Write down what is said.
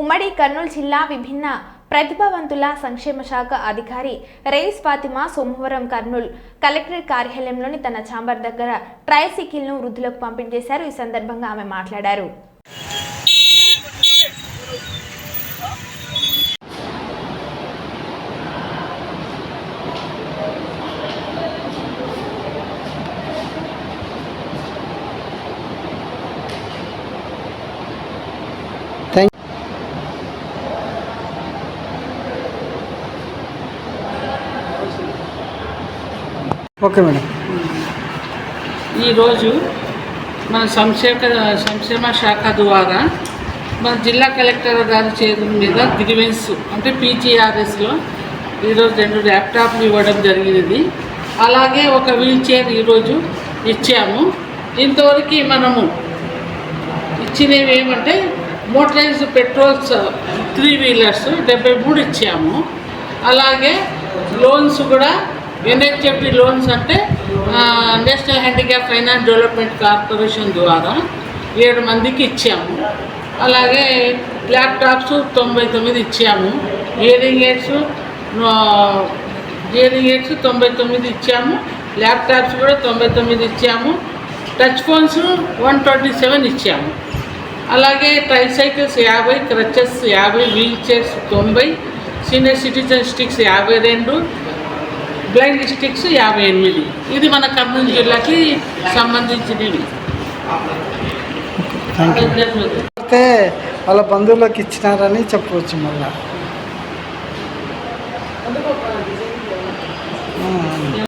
ఉమ్మడి కర్నూలు జిల్లా విభిన్న ప్రతిభావంతుల సంక్షేమ శాఖ అధికారి రేస్ ఫాతిమా సోమవారం కర్నూలు కలెక్టరేట్ కార్యాలయంలోని తన ఛాంబర్ దగ్గర ట్రైసైకిల్ను వృద్ధులకు పంపిణీ చేశారు. ఈ సందర్భంగా ఆమె మాట్లాడారు. Okay madam. ఈరోజు మన సంక్షేమ సంక్షేమ శాఖ ద్వారా మన జిల్లా కలెక్టర్ గారి చేతుల మీద గ్రీవెన్స్ అంటే పీజీఆర్ఎస్లో ఈరోజు రెండు ల్యాప్టాప్లు ఇవ్వడం జరిగినది. అలాగే ఒక వీల్ చైర్ ఈరోజు ఇచ్చాము. ఇంతవరకు మనము ఇచ్చినవి ఏమంటే మోటరైజ్డ్ పెట్రోల్స్ త్రీ వీలర్స్ డెబ్బై మూడు ఇచ్చాము. అలాగే లోన్స్ కూడా ఎన్హెచ్ఎఫ్టి లోన్స్ అంటే national handicap finance development corporation ద్వారా ఏడు మందికి ఇచ్చాము. అలాగే ల్యాప్టాప్స్ తొంభై తొమ్మిది ఇచ్చాము. ఇయరింగ్ ఎయిడ్స్ ఇయరింగ్ ఎయిడ్స్ తొంభై తొమ్మిది ఇచ్చాము. ల్యాప్టాప్స్ కూడా తొంభై తొమ్మిది ఇచ్చాము. Touch phones one twenty seven ఇచ్చాము. అలాగే ట్రైసైకిల్స్ యాభై క్రచెస్ యాభై వీల్ చైర్స్ తొంభై సీనియర్ సిటిజన్ స్టిక్స్ యాభై రెండు బ్లైండ్ స్టిక్స్ యాభై ఎనిమిది. ఇది మన కర్నూలు జిల్లాకి సంబంధించినవి. అయితే వాళ్ళ బంధువులకు ఇచ్చినారని చెప్పవచ్చు మళ్ళీ. Ah,